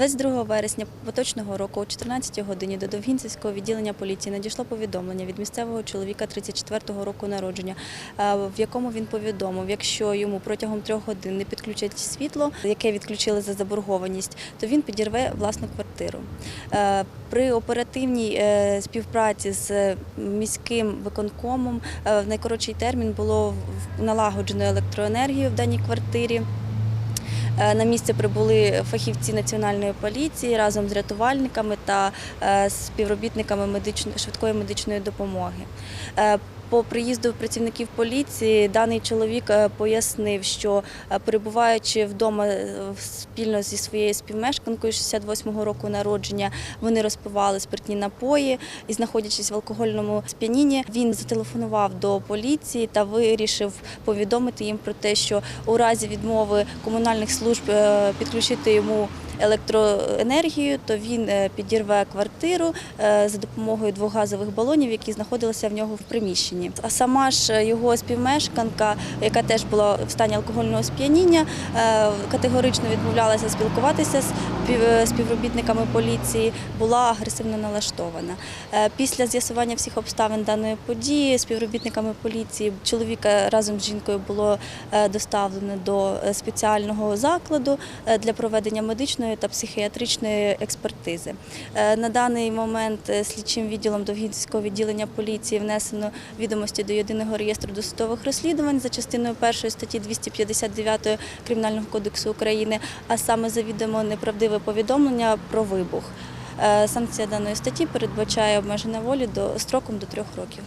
22 вересня поточного року о 14 годині до Довгінцівського відділення поліції надійшло повідомлення від місцевого чоловіка 34-го року народження, е, в якому він повідомив, якщо йому протягом трьох годин не підключать світло, яке відключили за заборгованість, то він підірве власну квартиру. Е, При оперативній е, співпраці з міським виконкомом в найкоротший термін було налагоджено електроенергію в даній квартирі. Е, На місце прибули фахівці національної поліції разом з рятувальниками та е, співробітниками медичної швидкої медичної допомоги. По приїзду працівників поліції даний чоловік е, пояснив, що е, перебуваючи вдома е, спільно зі своєю співмешканкою 68-го року народження, вони розпивали спиртні напої і, знаходячись в алкогольному сп'янінні, він зателефонував до поліції та вирішив повідомити їм про те, що у разі відмови комунальних служб підключити йому електроенергію, то він е, підірве квартиру е, за допомогою двох газових балонів, які знаходилися в нього в приміщенні. А сама ж його співмешканка, яка теж була в стані алкогольного сп'яніння, е, категорично відмовлялася спілкуватися з спів- співробітниками поліції, була агресивно налаштована. Після з'ясування всіх обставин даної події співробітниками поліції чоловіка разом з жінкою було доставлено до спеціального закладу для проведення медичної та психіатричної експертизи. Е, На даний момент е, слідчим відділом Довгінського відділення поліції внесено відомості до єдиного реєстру досудових розслідувань за частиною першої статті 259 Кримінального кодексу України, а саме завідомо неправдиве повідомлення про вибух. Е, Санкція даної статті передбачає обмеження волі до строком до трьох років.